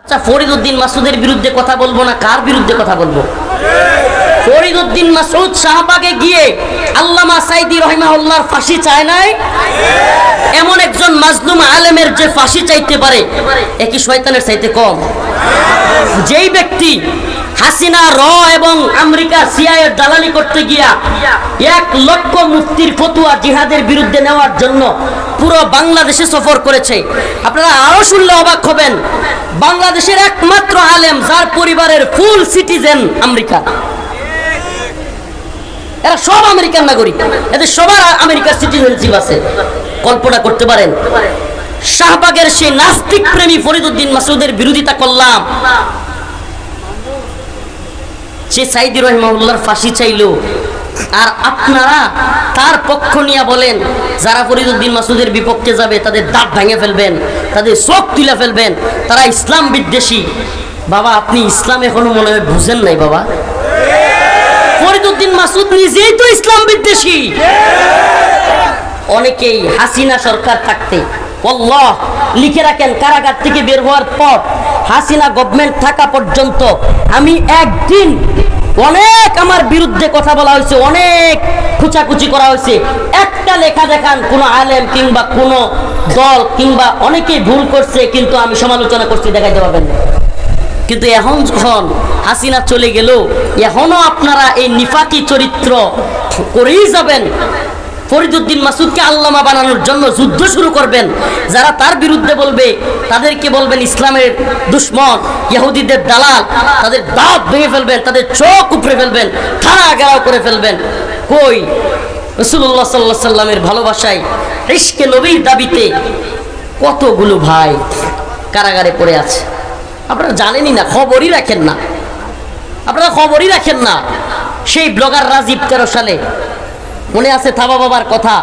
আচ্ছা ফরিদউদ্দিন মাসুদের বিরুদ্ধে কথা বলব না? কার বিরুদ্ধে কথা বলব? ফরিদউদ্দিন মাসুদ শাহবাগে গিয়ে আল্লামা সাইদি রহিমাউল্লাহর ফাঁসি চায় নাই? এমন একজন মাজলুম আলেমের যে ফাঁসি চাইতে পারে, একই শয়তানের চাইতে কম। যেই ব্যক্তি হাসিনা, র এবং আমেরিকা সিআইয়ের দালালি করতে গিয়া এক লক্ষ মুক্তির ফতুয়া জিহাদের বিরুদ্ধে নেওয়ার জন্য পুরো বাংলাদেশে সফর করেছে। আপনারা আরও শুনলে অবাক হবেন, বাংলাদেশের একমাত্র আলেম যার পরিবারের ফুল সিটিজেন আমেরিকা। এরা সব আমেরিকান নাগরিক। এদের সবার আমেরিকার সিটিজেনশিপ আছে। কল্পনা করতে পারেন। শাহবাগের সেই নাস্তিক প্রেমী ফরিদউদ্দিন মাসুদের বিরোধিতা করলাম। সে সাইদি রহমাউল্লাহর ফাঁসি চাইলো। আর আপনারা তার পক্ষ নিয়ে বলেন, যারা ফরিদউদ্দিন মাসুদের বিপক্ষে যাবে, তাদের দাঁত ভেঙে ফেলবেন, তাদের চোখ তুলে ফেলবেন। তারা ইসলাম বিদ্বেষী। বাবা, আপনি ইসলাম এখনও মনে হয় বুঝেন নাই, বাবা। ফরিদউদ্দিন মাসুদ নিজেই তো ইসলাম বিদ্বেষী। অনেকেই হাসিনা সরকার থাকতে আল্লাহ লিখে রাখেন কারাগার থেকে বের হওয়ার পর হাসিনা গভর্নমেন্ট থাকা পর্যন্ত আমি একদিন অনেক আমার বিরুদ্ধে কথা বলা হয়েছে, অনেক খুচাকুচি করা হয়েছে। একটা লেখা দেখান, কোনো আলেম কিংবা কোনো দল কিংবা অনেকেই ভুল করছে, কিন্তু আমি সমালোচনা করছি, দেখাইতে পারবেন না। কিন্তু এখন যখন হাসিনা চলে গেল, এখনও আপনারা এই নিফাকি চরিত্র করেই যাবেন। ফরিদুদ্দিন মাসুদকে আল্লামা বানানোর জন্য যুদ্ধ শুরু করবেন। যারা তার বিরুদ্ধে বলবে, তাদেরকে বলবেন ইসলামের দুশ্মন, ইহুদিদের দালাল, তাদের দাঁত ভেঙে ফেলবেন, তাদের চোখ উপড়ে ফেলবেন থানা গেরাও করে ফেলবেন। কই? রসুল্লাহ সাল্লাহ সাল্লামের ভালোবাসায় ইস্কে নবীর দাবিতে কতগুলো ভাই কারাগারে পড়ে আছে? আপনারা জানেনই না, খবরই রাখেন না। আপনারা খবরই রাখেন না। সেই ব্লগার রাজীব তেরো সালে, মনে আছে থাবা বাবার কথা?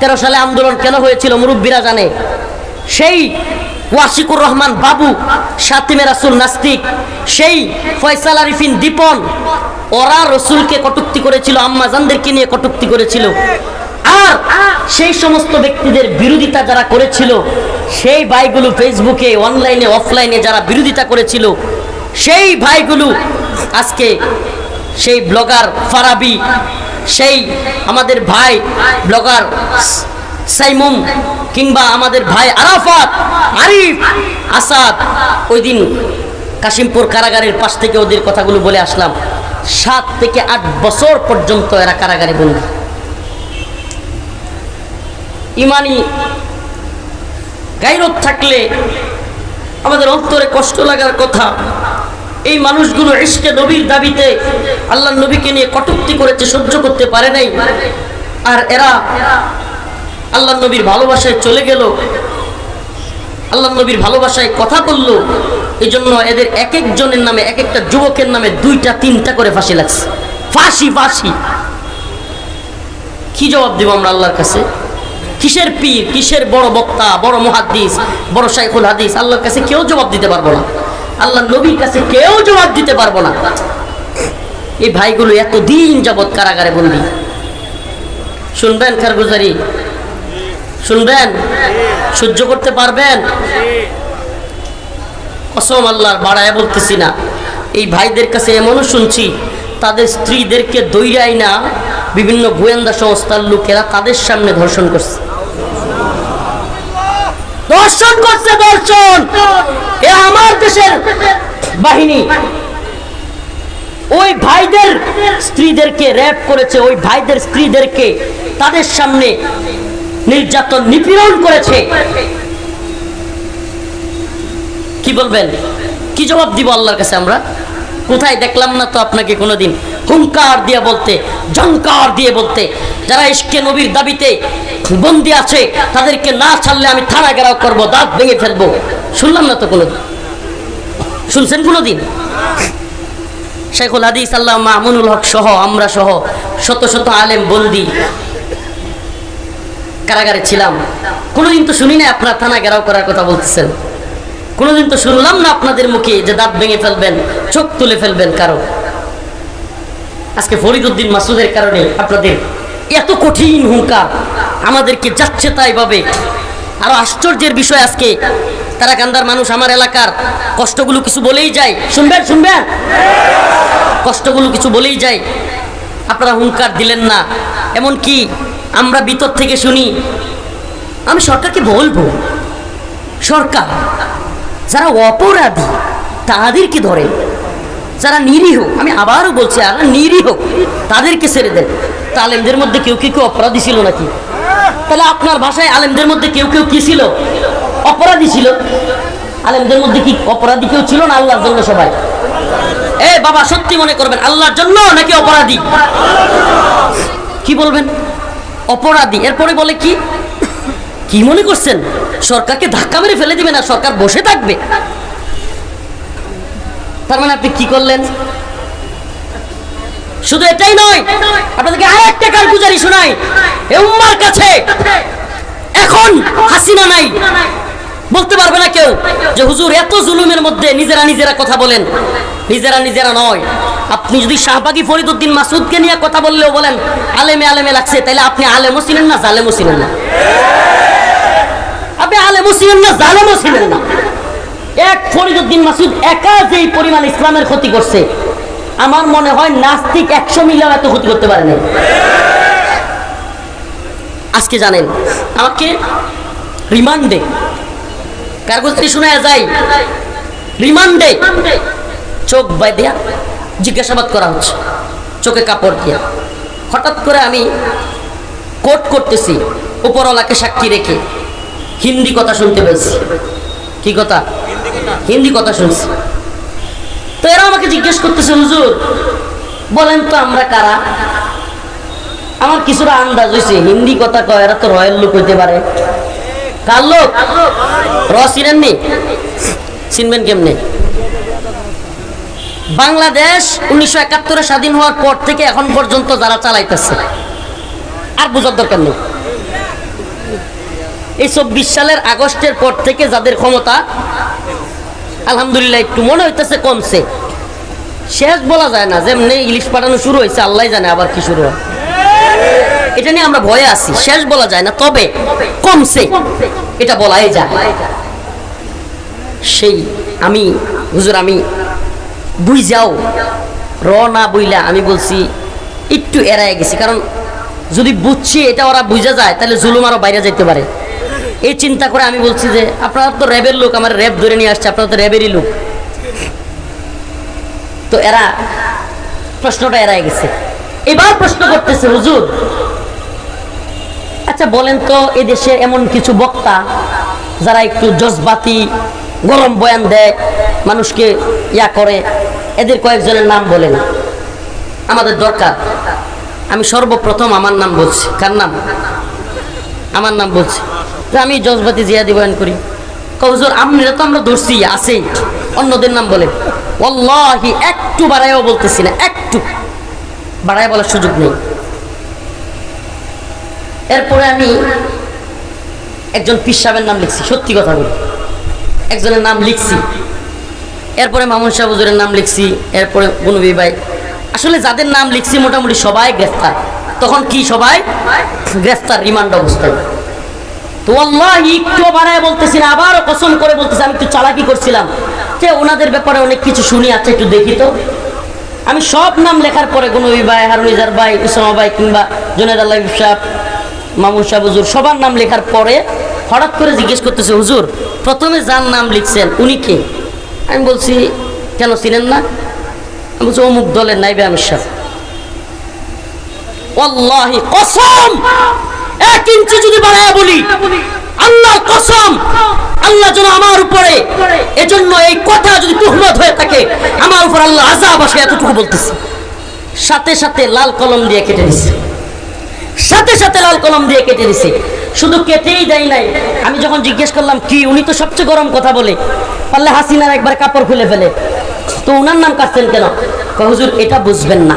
তেরো সালে আন্দোলন কেন হয়েছিল মুরব্বীরা জানে? সেই ওয়াশিকুর রহমান বাবু, সাতিমে রাসুল নাস্তিক, সেই ফয়সাল আরিফিন দীপন, ওরা রসুলকে কটুক্তি করেছিল আম্মাজানদেরকে নিয়ে কটুক্তি করেছিল। আর সেই সমস্ত ব্যক্তিদের বিরোধিতা যারা করেছিল, সেই ভাইগুলো ফেসবুকে, অনলাইনে, অফলাইনে যারা বিরোধিতা করেছিল, সেই ভাইগুলো আজকে সেই ব্লগার ফারাবি, সেই আমাদের ভাই ব্লগার সাইমুম কিংবা আমাদের ভাই আরাফাত, আরিফ, আসাদ, ওই দিন কাশিমপুর কারাগারের পাশ থেকে ওদের কথাগুলো বলে আসলাম। সাত থেকে আট বছর পর্যন্ত এরা কারাগারে বন্দী। ইমানি গাইরত থাকলে আমাদের অন্তরে কষ্ট লাগার কথা। এই মানুষগুলো ইশকে নবীর দাবিতে আল্লাহ নবীকে নিয়ে কটুক্তি করেছে, সহ্য করতে পারে নাই। আর এরা আল্লাহ নবীর ভালোবাসায় চলে গেল। আল্লাহ নবীর ভালোবাসায় কথা বলল। এই জন্য এদের এক একজনের নামে, এক একটা যুবকের নামে দুইটা, তিনটা করে ফাঁসি লাগছে। ফাঁসি ফাঁসি। কি জবাব দেব আমরা আল্লাহর কাছে? কিসের পীর, কিসের বড় বক্তা, বড় মুহাদ্দিস, বড় শাইখুল হাদিস? আল্লাহর কাছে কেউ জবাব দিতে পারব না। আল্লাহ নবীর কাছে কেউ জবাব দিতে পারব না। এই ভাইগুলো এত দিন যাবৎ কারাগারে বন্দি। শুনবেন খারগুজারি? শুনবেন? সহ্য করতে পারবেন? কসম আল্লাহর বাড়ায় বলতেছি না। এই ভাইদের কাছে এমনও শুনছি তাদের স্ত্রীদেরকে দৈরাই না, বিভিন্ন গোয়েন্দা সংস্থার লোকেরা তাদের সামনে ধর্ষণ করছে। দর্শন করছে দর্শন এ আমার দেশের বাহিনী। ওই ভাইদের স্ত্রীদেরকে র্যাপ করেছে, ওই ভাইদের স্ত্রীদেরকে তাদের সামনে নির্যাতন, নিপীড়ন করেছে। কি বলবেন? কি জবাব দিব আল্লাহর কাছে আমরা? কোথায় দেখলাম না তো আপনাকে কোনোদিন? হুঙ্কার দিয়ে বলতে জঙ্কার দিয়ে বলতে। যারা ইশকে নবীর দাবিতে বন্দি আছে, তাদেরকে না ছাড়লে আমি থানা গেরাও করব, দাঁত ভেঙে ফেলব। শুনলাম না তো কোনোদিন? শুনছেন কোনোদিন? শেখুল হাদিস, আল্লাহ মামুনুল হক সহ, আমরা সহ শত শত আলেম বন্দি কারাগারে ছিলাম। কোনোদিন তো শুনি না আপনার থানা গেরাও করার কথা বলতেছেন। কোনোদিন তো শুনলাম না আপনাদের মুখে যে দাঁত ভেঙে ফেলবেন, চোখ তুলে ফেলবেন কারও। আজকে ফরিদুদ্দিন মাসুদের কারণে আপনাদের এত কঠিন হুঙ্কার আমাদেরকে যাচ্ছে তাই ভাবে। আরও আশ্চর্যের বিষয় আজকে, তারা কান্দার মানুষ আমার এলাকার, কষ্টগুলো কিছু বলেই যায়। শুনবেন শুনবেন? কষ্টগুলো কিছু বলেই যায়। আপনারা হুঙ্কার দিলেন না। এমন কি আমরা ভিতর থেকে শুনি, আমি সরকারকে বলব, সরকার যারা অপরাধী, তাদেরকে ধরে। যারা নিরীহ, আমি আবারও বলছি আর নিরীহ, তাদেরকে ছেড়ে দেন। তা আলেমদের মধ্যে কেউ কেউ কেউ অপরাধী ছিল নাকি? তাহলে আপনার ভাষায় আলেমদের মধ্যে কেউ কেউ কি ছিল? অপরাধী ছিল। আলেমদের মধ্যে কি অপরাধী কেউ ছিল না আল্লাহর জন্য সবাই? এ বাবা, সত্যি মনে করবেন, আল্লাহর জন্য নাকি অপরাধী? কি বলবেন? অপরাধী। এরপরে বলে কি? কি মনে করছেন? সরকারকে ধাক্কা মেরে ফেলে দিবে না? সরকার বসে থাকবে? তার মানে আপনি কি করলেন? শুধু এটাই নয়, আপনাদেরকে আর একটা কারগুজারি শোনাই। এ উম্মার কাছে। এখন হাসিনা নাই। বলতে পারবে না কেউ যে হুজুর এত জুলুমের মধ্যে নিজেরা নিজেরা কথা বলেন। নিজেরা নিজেরা নয়। আপনি যদি শাহবাগী ফরিদুদ্দিন মাসুদকে নিয়ে কথা বললেও বলেন, আলেমে আলেমে লাগছে তাহলে আপনি আলেমও ছিলেন না, জালেমও ছিলেন না। আপনি আলেমও ছিলেন না জালেমও ছিলেন না। এক ফরিদুদ্দিন মাসুদ একা যেই পরিমাণ ইসলামের ক্ষতি করছে, আমার মনে হয় নাস্তিক একশো মিলিয়ন এত ক্ষতি করতে পারে নাই। আজকে জানেন, আমাকে রিমান্ডে কাগজটি শোনা যায়, রিমান্ডে চোখ বাই দিয়া জিজ্ঞাসাবাদ করা হচ্ছে, চোখে কাপড় দিয়া। হঠাৎ করে আমি কোট করতেছি, উপরওয়ালাকে সাক্ষী রেখে। হিন্দি কথা শুনতে পেয়েছি কি কথা? হিন্দি কথা শুনছি। তো এরা আমাকে জিজ্ঞেস করতেছে, হুজুর, বলেন তো আমরা কারা? আমার কিছুটা আন্দাজ হয়েছে হিন্দি কথা কয়, এরা তো রয়্যাল লোক হইতে পারে। কার লোক? র চিনেননি চিনবেন কেমনে? বাংলাদেশ উনিশশো একাত্তরে স্বাধীন হওয়ার পর থেকে এখন পর্যন্ত যারা চালাইতেছে, আর বোঝার দরকার নেই। এই চব্বিশ সালের আগস্টের পর থেকে যাদের ক্ষমতা, আলহামদুলিল্লাহ একটু মনে হইতেছে কমছে। শেষ বলা যায় না, যেমনি ইলিশ পাঠানো শুরু হয়েছে, আল্লাহ জানে আবার কি শুরু হয়। এটা নিয়ে আমরা ভয়ে আছি, শেষ বলা যায় না, তবে কমছে, এটা বলাই যায়। সেই আমি, হুজুর আমি বুঝ যাও র না বইলা, আমি বলছি একটু এড়ায় গেছি, কারণ যদি বুঝছি এটা ওরা বুঝা যায়, তাহলে জুলুম আরও বাইরে যেতে পারে। এই চিন্তা করে আমি বলছি যে, আপনারা তো র্যাবের লোক, আমার র্যাব ধরে নিয়ে আসছে, আপনারা তো র্যাবেরই লোক। তো এরা, প্রশ্নটা এড়ায় গেছে। এবার প্রশ্ন করতেছে, হুজুর আচ্ছা বলেন তো এদেশে এমন কিছু বক্তা যারা একটু জজবাতি, গরম বয়ান দেয়, মানুষকে ইয়া করে, এদের কয়েকজনের নাম বলেন। আমাদের দরকার। আমি সর্বপ্রথম আমার নাম বলছি। কার নাম? আমার নাম বলছি। যে আমি জজবাতি জিয়াদি বয়ান করি। কবজোর আপনারা তো আমরা ধরছি, আছেই। অন্যদের নাম বলে। ওল্লাহি একটু বাড়াইও বলতেছি না, একটু। বাড়াই বলার সুযোগ নেই। এরপরে আমি একজন পীর সাহেবের নাম লিখছি, সত্যি কথা বলি। একজনের নাম লিখছি। এরপরে মামুন শাহ হুজুরের নাম লিখছি, এরপরে বনবী ভাই। আসলে যাদের নাম লিখছি, মোটামুটি সবাই গ্রেফতার। তখন কি সবাই? গ্রেফতার, রিমান্ড অবস্থায়। তো না আবারও কসম করে আমি একটু করছিলাম। ওনাদের ব্যাপারে অনেক কিছু শুনি আছে একটু দেখি তো। আমি সব নাম লেখার পরে গনবী ভাই ভাই ভাই কিংবা আল্লাহ হুজুর, সবার নাম লেখার পরে হঠাৎ করে জিজ্ঞেস করতেছে, হুজুর, প্রথমে যার নাম লিখছেন, উনি কে? আমি বলছি, কেন চিনেন না? আমি বলছি, অমুক দলের নাইবে আমির সাহ ওয়াল্লাহি কসম! এক ইঞ্চি যদি বাড়ায় বলি আল্লাহর কসম আল্লাহ যেন আমার উপরে এজন্য এই কথা যদি তুহমত হয়ে থাকে আমার উপর আল্লাহ আজাব আসে এতটুকু বলতেছে। সাথে সাথে লাল কলম দিয়ে কেটে দিছে সাথে সাথে লাল কলম দিয়ে কেটে দিছে শুধু কেটেই দেয় নাই। আমি যখন জিজ্ঞেস করলাম কি? উনি তো সবচেয়ে গরম কথা বলে। পারলে হাসিনার একবার কাপড় খুলে ফেলে। তো উনার নাম কাটছেন কেন? হুজুর এটা বুঝবেন না।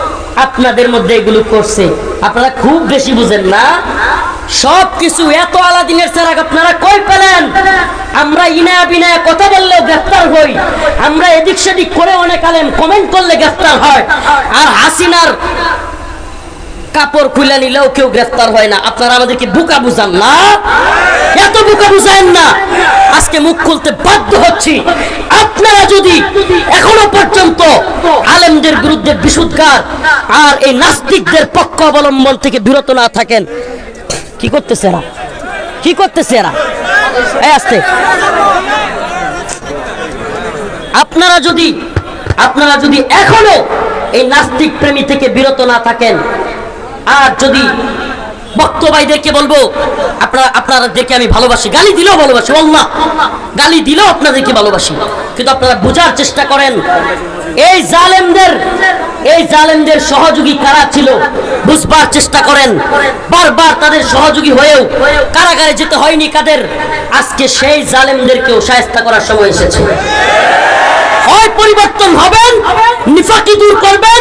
আপনাদের মধ্যে এগুলো করছে। আপনারা খুব বেশি বুঝেন না। সবকিছু এত আলাদিনের চারাক আপনারা কই পেলেন? আমরা ইনায়া বিনায়া কথা বললে গ্রেফতার হই। আমরা এদিক সেদিক করে অনেক আলেন কমেন্ট করলে গ্রেফতার হয়। আর হাসিনার কাপড় খুলে নিলেও কেউ গ্রেফতার হয় না। আপনারা আমাদেরকে বুকা বুঝান না? এত বুকা বুঝায়েন না। আজকে মুখ খুলতে বাধ্য হচ্ছি। আপনারা যদি এখনও পর্যন্ত আলেমদের বিরুদ্ধে বিশুদ্ধার আর এই নাস্তিকদের পক্ষ অবলম্বন থেকে বিরত না থাকেন, কি করতেছে এরা? কি করতেছে এরা? আসতে। আপনারা যদি আপনারা যদি এখনও এই নাস্তিক প্রেমী থেকে বিরত না থাকেন আর যদি বক্তবাইদেরকে বলব, আপনারা আপনাদেরকে আমি ভালোবাসি। গালি দিলেও ভালোবাসি আল্লাহ গালি দিলেও আপনাদেরকে ভালোবাসি। কিন্তু আপনারা বোঝার চেষ্টা করেন, এই জালেমদের এই জালেমদের সহযোগী কারা ছিল, বুঝবার চেষ্টা করেন। বারবার তাদের সহযোগী হয়েও কারাগারে যেতে হয়নি কাদের। আজকে সেই জালেমদেরকেও সায়স্তা করার সময় এসেছে। হয় পরিবর্তন হবেন, নিফাকি দূর করবেন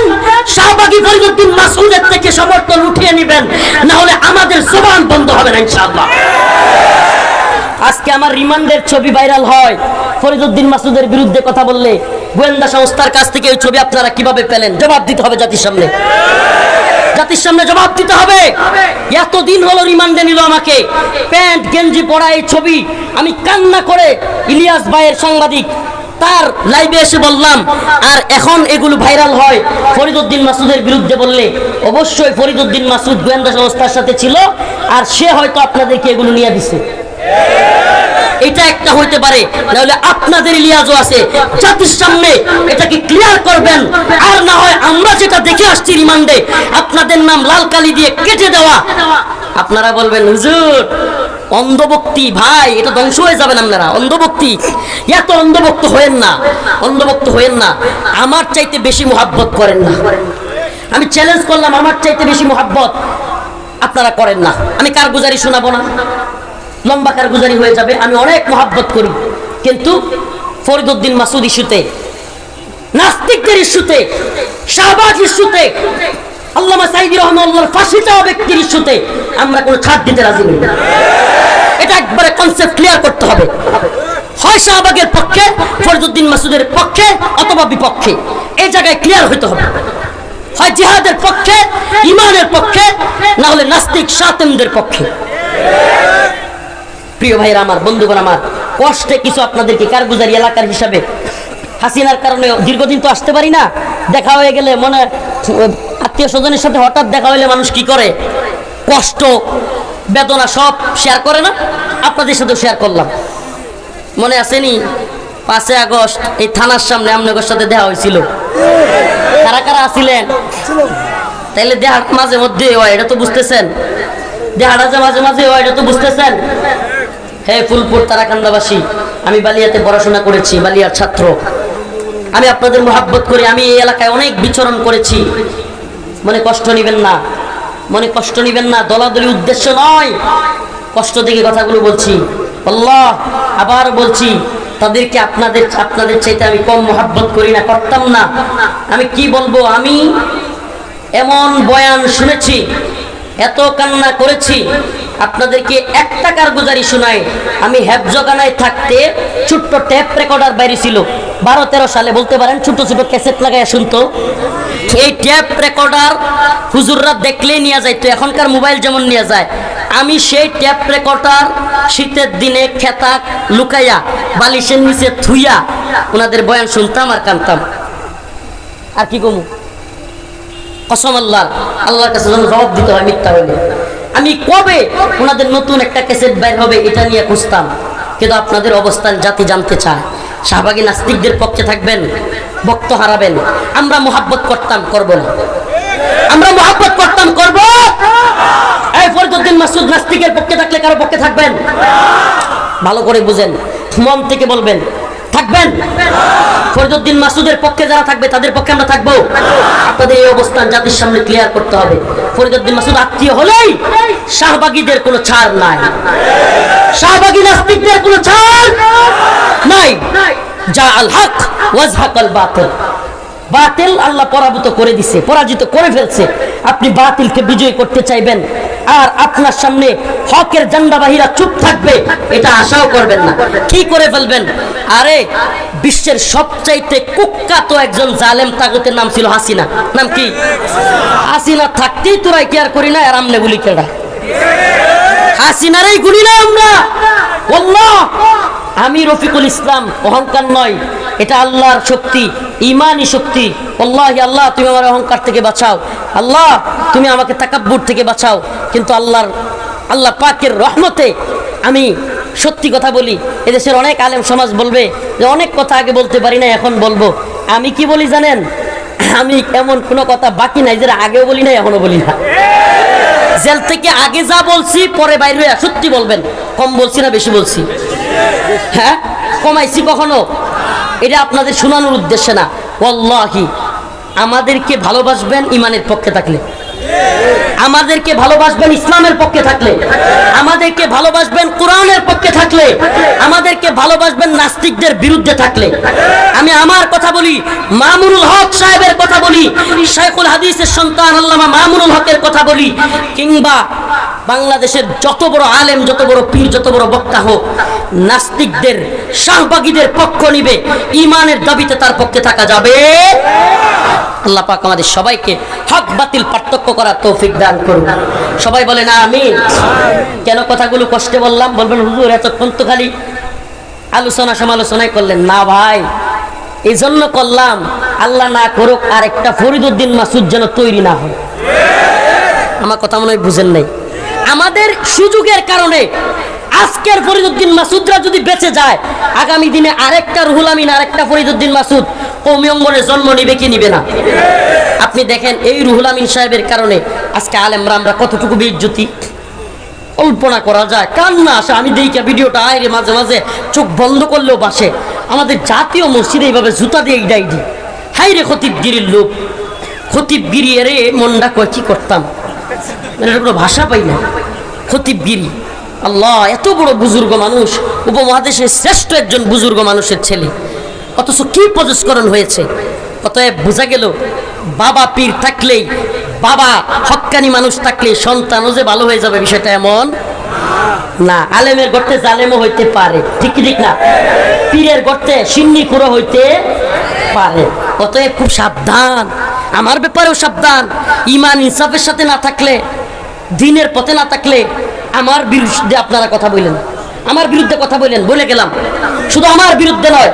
থেকে সমর্থন উঠিয়ে না হলে আমাদের বন্ধ হবে না আজকে আমার রিমান্ডের ছবি ভাইরাল হয়। ফরিদুদ্দিন মাসুদের বিরুদ্ধে কথা বললে গোয়েন্দা সংস্থার কাছ থেকে ওই ছবি আপনারা কীভাবে পেলেন? জবাব দিতে হবে জাতির সামনে। জাতির সামনে জবাব দিতে হবে। এতদিন হলো রিমান্ডে নিল আমাকে। প্যান্ট, গেঞ্জি পরা এই ছবি। আমি কান্না করে ইলিয়াস ভাইয়ের সাংবাদিক তার লাইভে এসে বললাম, আর এখন এগুলো ভাইরাল হয়। ফরিদউদ্দিন মাসুদের বিরুদ্ধে বললে, অবশ্যই ফরিদউদ্দিন মাসুদ গোয়েন্দা সংস্থার সাথে ছিল, আর সে হয়তো আপনাদেরকে এগুলো নিয়ে দিছে। এটা একটা হইতে পারে, নাহলে আপনাদের লিয়াজও আছে। জাতির সামনে এটাকে ক্লিয়ার করবেন? আর না হয় আমরা যেটা দেখে আসছি রিমান্ডে, আপনাদের নাম লাল কালি দিয়ে কেটে দেওয়া। আপনারা বলবেন, হুজুর অন্ধভক্তি, ভাই, এটা ধ্বংস হয়ে যাবেন আপনারা। অন্ধভক্তি। এত অন্ধভক্ত হয়েন না। অন্ধভক্ত হয়েন না। আমার চাইতে বেশি মোহাব্বত করেন না। আমি চ্যালেঞ্জ করলাম, আমার চাইতে বেশি মোহাব্বত আপনারা করেন না। আমি কার গুজারি শোনাবো না। লম্বা কারগুজারি হয়ে যাবে। আমি অনেক মহাব্বত করি। কিন্তু ফরিদুদ্দিন মাসুদ ইস্যুতে, নাস্তিকদের ইস্যুতে, শাহবাজ ইস্যুতে, আল্লামা সাইদি রহমাল্লাহর ফাঁসি চাওয়া ব্যক্তির ইস্যুতে আমরা কোনো ছাড় দিতে রাজি নই। এটা একবারে কনসেপ্ট ক্লিয়ার করতে হবে। হয় শাহবাগের পক্ষে ফরিদুদ্দিন মাসুদের পক্ষে অথবা বিপক্ষে। এই জায়গায় ক্লিয়ার হইতে হবে। হয় জিহাদের পক্ষে, ইমানের পক্ষে, না হলে নাস্তিক সাতেমদের পক্ষে। প্রিয় ভাইরা আমার, বন্ধুগণ আমার, কষ্টে কিছু আপনাদেরকে কারগুজারি এলাকার হিসাবে হাসিনার কারণে দীর্ঘদিন তো আসতে পারি না। দেখা হয়ে গেলে মনে আত্মীয় স্বজনের সাথে হঠাৎ দেখা হইলে মানুষ কি করে? কষ্ট, বেদনা সব শেয়ার করে না? আপনাদের সাথে শেয়ার করলাম। মনে আসেনি পাঁচই আগস্ট, এই থানার সামনে আপনাদের সাথে দেওয়া হয়েছিল। কারা কারা আসিলেন তাইলে দেহা মাঝে মধ্যে হয় এটা তো বুঝতেছেন। দেহাটা যে মাঝে মাঝে হয় এটা তো বুঝতেছেন। হে ফুলপুর তারাকান্দাবাসী, আমি বালিয়াতে পড়াশোনা করেছি, বালিয়ার ছাত্র। আমি আপনাদের মোহাব্বত করি, আমি এই এলাকায় অনেক বিচরণ করেছি। মনে কষ্ট নেবেন না। মনে কষ্ট নিবেন না, দলাদলি উদ্দেশ্য নয়। কষ্ট দেখে কথাগুলো বলছি। আল্লাহ, আবার বলছি, তাদেরকে আপনাদের আপনাদের চাইতে আমি কম মোহাব্বত করি না, করতাম না। আমি কি বলব? আমি এমন বয়ান শুনেছি, এত কান্না করেছি, আপনাদেরকে এক টাকার গুজারি শোনাই আমি হেফজগানায় থাকতে ছোট্ট ট্যাপ রেকর্ডার বাইরে ছিল। বারো তেরো সালে বলতে পারেন, ছোট ছোট ক্যাসেট লাগাই শুনতো। এই ট্যাপ রেকর্ডার হুজুররা দেখলেই নিয়ে যাইতো, এখনকার মোবাইল যেমন নিয়ে যায়। আমি সেই ট্যাপ রেকর্ডার শীতের দিনে খেতা লুকাইয়া, বালিশের নিচে থুইয়া ওনাদের বয়ান শুনতাম আর কানতাম। আর কি কমু? কসম আল্লাহ, আল্লাহর কাছে যেন জবাব দিতে হয় মিথ্যা হইলে। আমি কবে ওনাদের নতুন একটা ক্যাসেট বের হবে এটা নিয়ে খুঁজতাম। কিন্তু আপনাদের অবস্থান জাতি জানতে চায়। শাহবাগী নাস্তিকদের পক্ষে থাকবেন, বক্ত হারাবেন। আমরা মোহাব্বত করতাম, করব না। আমরা মোহাব্বত করতাম, করব। এই ফরিদুদ্দিন মাসুদ নাস্তিকের পক্ষে থাকলে কারও পক্ষে থাকবেন? ভালো করে বুঝেন, মন থেকে বলবেন থাকবেন? ফরিদুদ্দিন মাসুদের পক্ষে যারা থাকবে, তাদের পক্ষে আমরা থাকব। আপনাদের এই অবস্থান জাতির সামনে ক্লিয়ার করতে হবে। ফরিদুদ্দিন মাসুদ আত্মীয় হলেই শাহবাগীদের কোনো ছাড় নাই। শাহবাগী নাস্তিকদের কোনো ছাড় নাই। যা আল হক ওয়াজহাকাল বাতিল বাতিল আল্লাহ পরাভূত করে দিছে, পরাজিত করে ফেলছে। আপনি বাতিলকে বিজয় করতে চাইবেন, আর আপনার সামনে হকের জান্ডাবাহীরা চুপ থাকবে, এটা আশাও করবেন না। কি করে ফেলবেন? আরে, বিশ্বের সবচাইতে কুখ্যাত একজন জালেম তাগতের নাম ছিল হাসিনা। নাম কি? হাসিনা থাকতেই তোরাই কেয়ার করি না, আর আমনে গুলি কেডা। হাসিনারই গুলি না আমরা। আমি রফিকুল ইসলাম অহংকার নয় এটা আল্লাহর শক্তি, ইমানই শক্তি। আল্লাহ আল্লাহ, তুমি আমার অহংকার থেকে বাঁচাও। আল্লাহ, তুমি আমাকে তাকাব্বুর থেকে বাঁচাও। কিন্তু আল্লাহর, আল্লাহ পাকের রহমতে আমি সত্যি কথা বলি, এদেশের অনেক আলেম সমাজ বলবে যে, অনেক কথা আগে বলতে পারি না এখন বলব। আমি কি বলি জানেন? আমি এমন কোনো কথা বাকি নাই যেটা আগেও বলি না এখনও বলি না। জেল থেকে আগে যা বলছি, পরে বাইরে সত্যি বলবেন। কম বলছি না, বেশি বলছি। হ্যাঁ? কমাইছি কখনো? এটা আপনাদের শোনানোর উদ্দেশ্যে না। ওয়াল্লাহি, আমাদেরকে ভালোবাসবেন ইমানের পক্ষে থাকলে। আমাদেরকে ভালোবাসবেন ইসলামের পক্ষে থাকলে। আমাদেরকে ভালোবাসবেন কোরআনের পক্ষে থাকলে। আমাদেরকে ভালোবাসবেন নাস্তিকদের বিরুদ্ধে থাকলে। আমি আমার কথা বলি, মামুনুল হক সাহেবের কথা বলি, শেখুল হাদিসের সন্তান আল্লামা মামুনুল হকের কথা বলি, কিংবা বাংলাদেশের যত বড় আলেম, যত বড় পীর, যত বড় বক্তা হোক, নাস্তিকদের, শাহবাগীদের পক্ষ নিবে ইমানের দাবিতে তার পক্ষে থাকা যাবে। আল্লাহ পাক আমাদের সবাইকে হক, বাতিল, পার্থক্য করার তৌফিক দান করুন। সবাই বলে না আমি কেন কথাগুলো কষ্টে বললাম? বলবেন, হুজুর, এতক্ষণ তো খালি আলোচনা সমালোচনাই করলেন। না ভাই এই জন্য করলাম, আল্লাহ না করুক আর একটা ফরিদুদ্দিন মাসুদ যেন তৈরি না হয়। আমার কথা মনে হয় বুঝেন নাই। আমাদের সুযোগের কারণে আজকের ফরিদুদ্দিন মাসুদরা যদি বেঁচে যায়, আগামী দিনে আরেকটা রুহুল আমিন, আরেকটা ফরিদুদ্দিন মাসুদ কৌমি অঙ্গনে জন্ম নিবে কি নিবে না? আপনি দেখেন এই রুহুল আমিন সাহেবের কারণে আজকে আলেমরা আমরা কতটুকু বিজ্জতি কল্পনা করা যায়, কান্না আসে। আমি দেখি ভিডিওটা, আয় মাঝে মাঝে চোখ বন্ধ করলেও বাসে। আমাদের জাতীয় মসজিদে এইভাবে জুতা দিয়ে ইডাই দি। হাই রে খতিবগিরির লোক খতিবগিরি রে, মনটা কয়, কি করতাম? মানে এটা কোনো ভাষা পাই না। খতিবগিরি আল্লাহ, এত বড় বুজুর্গ মানুষ, উপমহাদেশের শ্রেষ্ঠ একজন বুজুর্গ মানুষের ছেলে। অথচ কি প্রজস্করণ হয়েছে? অতএব বোঝা গেল, বাবা পীর থাকলেই, বাবা হক্কানি মানুষ থাকলে সন্তানও যে ভালো হয়ে যাবে বিষয়টা এমন না। আলেমের গর্তে জালেমও হইতে পারে, ঠিক ঠিক না? পীরের গর্তে সিন্নি কুড়ো হইতে পারে। অতএব খুব সাবধান, আমার ব্যাপারেও সাবধান। ইমান ইনসাফের সাথে না থাকলে দিনের পথে না থাকলে আমার বিরুদ্ধে আপনারা কথা বললেন আমার বিরুদ্ধে কথা বললেন বলে গেলাম। শুধু আমার বিরুদ্ধে নয়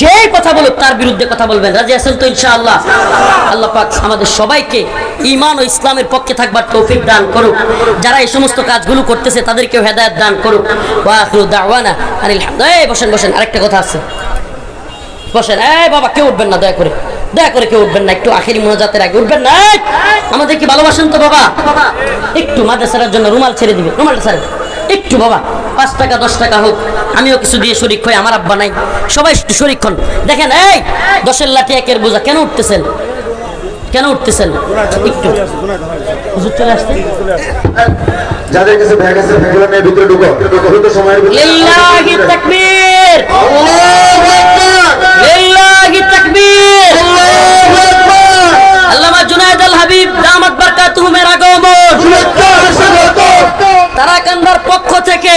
যে কথা বলুক তার বিরুদ্ধে কথা বলবেন। রাজি আছেন তো ইনশাআল্লাহ? আল্লাহ পাক আমাদের সবাইকে ইমান ও ইসলামের পক্ষে থাকবার তৌফিক দান করুক। যারা এই সমস্ত কাজগুলো করতেছে, তাদেরকেও হেদায়ত দান করুক। ওয়া আখিরু দাওয়ানা এই, বসেন বসেন, আরেকটা কথা আছে। বসেন, এই বাবা, কেউ উঠবেন না, দয়া করে। দয়া করে কেউ উঠবেন না একটু আখেরি মোনাজাতের আগে উঠবেন না! আমাদের কি ভালোবাসেন তো বাবা। একটু মাদ্রাসার জন্য রুমাল ছেড়ে দিবে রুমালটা ছেড়ে একটু বাবা পাঁচ টাকা দশ টাকা হোক আমিও কিছু দিয়ে শরিক হই আমার আব্বা নাই। সবাই একটু শরিক হন। দেখেন এই দশের লাঠি একের বোঝা কেন উঠতেছেন? কেন উঠতেছেন? একটু। হুজুর চলে আসতে যাদের কাছে ব্যাগ আছে ব্যাগগুলো নিয়ে ভিতরে ঢুকো। দ্রুত সময়ের লিল্লাহি তাকবীর। লিল্লাহি তাকবীর। আল্লামা জুনায়েদ আল হাবিব দামাত বারকাতুহুমের আগমন তারাকান্দার পক্ষ থেকে